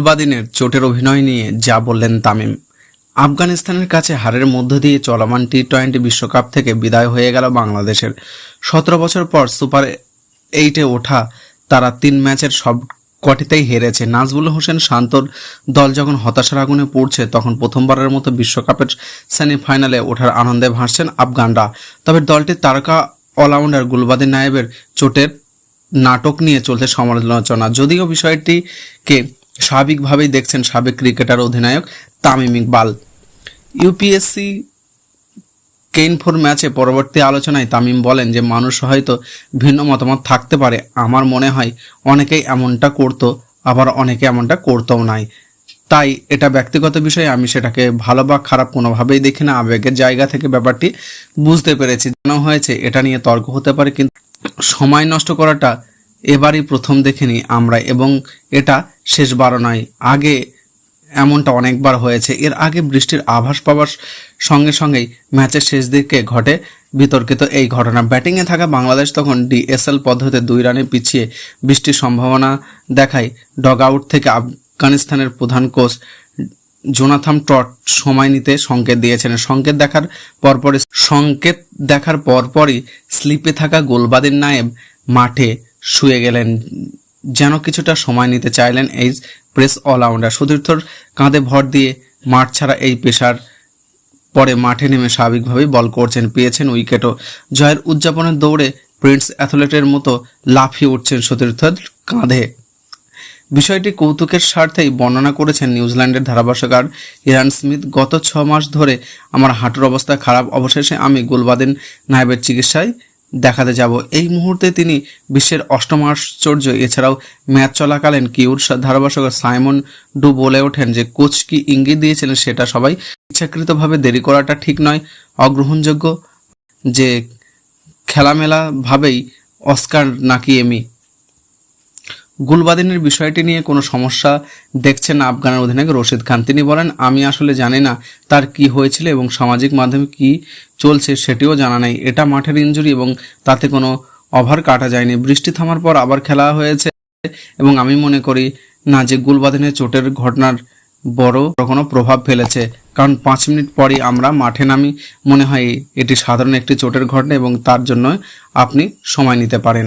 গুলবাদিনের চোটের অভিনয় নিয়ে যা বললেন তামিম। আফগানিস্তানের কাছে হারের মধ্য দিয়ে চলমান টি টোয়েন্টি বিশ্বকাপ থেকে বিদায় হয়ে গেল বাংলাদেশের। সতেরো বছর পর সুপার এইটে ওঠা তারা তিন ম্যাচের সব কটিতেই হেরেছে। নাজবুল হোসেন শান্তর দল যখন হতাশার আগুনে পড়ছে, তখন প্রথমবারের মতো বিশ্বকাপের সেমিফাইনালে ওঠার আনন্দে ভাসছেন আফগানরা। তবে দলটির তারকা অলরাউন্ডার গুলবাদিন নায়েবের চোটের নাটক নিয়ে চলছে সমালোচনা। যদিও বিষয়টিকে স্বাভাবিকভাবেই দেখছেন সাবেক ক্রিকেটার অধিনায়ক তামিম ইকবাল। ইউপিএসসি কেইনফোর ম্যাচে পরবর্তী আলোচনায় তামিম বলেন যে, মানুষ হয়তো ভিন্ন মতামত থাকতে পারে। আমার মনে হয় অনেকেই এমনটা করতো, আবার অনেকে এমনটা করতেও নাই। তাই এটা ব্যক্তিগত বিষয় আমি সেটাকে ভালো বা খারাপ কোনোভাবেই দেখি না। আবেগের জায়গা থেকে ব্যাপারটি বুঝতে পেরেছি। জানা হয়েছে, এটা নিয়ে তর্ক হতে পারে, কিন্তু সময় নষ্ট করাটা এবারই প্রথম দেখিনি আমরা এবং এটা শেষবারও নয়। আগে এমনটা অনেকবার হয়েছে। এর আগে বৃষ্টির আভাস পাওয়ার সঙ্গে সঙ্গেই ম্যাচের শেষ দিকে ঘটে বিতর্কিত এই ঘটনা। ব্যাটিংয়ে থাকা বাংলাদেশ তখন ডিএসএল পদ্ধতিতে দুই রানে পিছিয়ে বৃষ্টির সম্ভাবনা দেখায়। ডগ আউট থেকে আফগানিস্তানের প্রধান কোচ জোনাথাম টট সময় নিতে সংকেত দিয়েছেন। সংকেত দেখার পরপরই সংকেত দেখার পরপরই স্লিপে থাকা গোলবাদের নায়েব মাঠে শুয়ে গেলেন, যেন কিছুটা সময় নিতে চাইলেন এই প্রেস অলরাউন্ডার সুতীর্থর কাঁধে ভর দিয়ে মাঠ ছাড়া এই পেশার পরে মাঠে নেমে স্বাভাবিকভাবেই বল করছেন, পেয়েছেন উইকেটও জয়ের উদযাপনের দৌড়ে প্রিন্স অ্যাথলেটের মতো লাফিয়ে উঠছেন সতীর্থের কাঁধে। বিষয়টি কৌতুকের স্বার্থেই বর্ণনা করেছেন নিউজিল্যান্ডের ধারাভাষ্যকার ইরান স্মিথ। গত ছ মাস ধরে আমার হাঁটুর অবস্থা খারাপ, অবশেষে আমি গুলবাদিন নায়েবের চিকিৎসায় দেখাতে যাব। এই মুহূর্তে তিনি বিশ্বের অষ্টম আশ্চর্য। এছাড়াও ম্যাচ চলাকালীন কিউর ধারাভাষক সাইমন ডু বলে ওঠেন যে, কোচ কি ইঙ্গিত দিয়েছিলেন সেটা সবাই ইচ্ছাকৃতভাবে দেরি করাটা ঠিক নয়। অগ্রহণযোগ্য যে খেলামেলাভাবেই অস্কার নাকি এমি গুলবাদিনের বিষয়টি নিয়ে কোনো সমস্যা দেখছেন আফগানের অধিনায়ক রশিদ খান। তিনি বলেন, আমি আসলে জানি না তার কি হয়েছিল এবং সামাজিক মাধ্যমে কি চলছে সেটিও জানা নেই। এটা মাঠের ইঞ্জুরি এবং তাতে কোনো ওভার কাটা যায়নি। বৃষ্টি থামার পর আবার খেলা হয়েছে এবং আমি মনে করি না যে গুলবাদিনের চোটের ঘটনার বড় কোনো প্রভাব ফেলেছে। কারণ পাঁচ মিনিট পরই আমরা মাঠে নামি। মনে হয় এটি সাধারণ একটি চোটের ঘটনা এবং তার জন্য আপনি সময় নিতে পারেন।